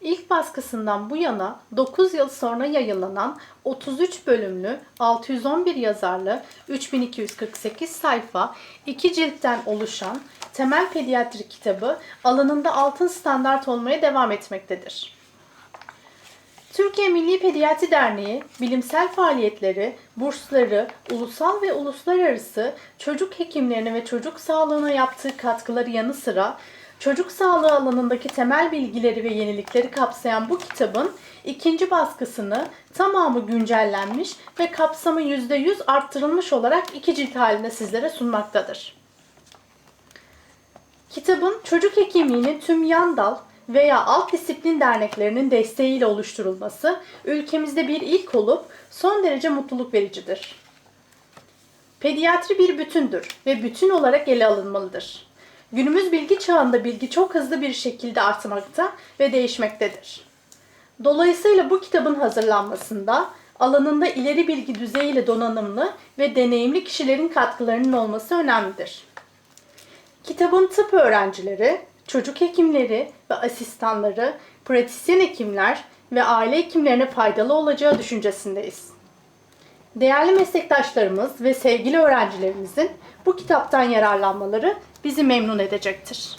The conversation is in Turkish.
İlk baskısından bu yana 9 yıl sonra yayınlanan 33 bölümlü 611 yazarlı 3248 sayfa 2 ciltten oluşan Temel Pediatri kitabı alanında altın standart olmaya devam etmektedir. Türkiye Milli Pediatri Derneği bilimsel faaliyetleri, bursları, ulusal ve uluslararası çocuk hekimlerine ve çocuk sağlığına yaptığı katkıları yanı sıra çocuk sağlığı alanındaki temel bilgileri ve yenilikleri kapsayan bu kitabın ikinci baskısını tamamı güncellenmiş ve kapsamı %100 arttırılmış olarak iki cilt halinde sizlere sunmaktadır. Kitabın çocuk hekimliğinin tüm yan dal veya alt disiplin derneklerinin desteğiyle oluşturulması ülkemizde bir ilk olup son derece mutluluk vericidir. Pediatri bir bütündür ve bütün olarak ele alınmalıdır. Günümüz bilgi çağında bilgi çok hızlı bir şekilde artmakta ve değişmektedir. Dolayısıyla bu kitabın hazırlanmasında alanında ileri bilgi düzeyiyle donanımlı ve deneyimli kişilerin katkılarının olması önemlidir. Kitabın tıp öğrencileri, çocuk hekimleri ve asistanları, pratisyen hekimler ve aile hekimlerine faydalı olacağı düşüncesindeyiz. Değerli meslektaşlarımız ve sevgili öğrencilerimizin bu kitaptan yararlanmaları bizi memnun edecektir.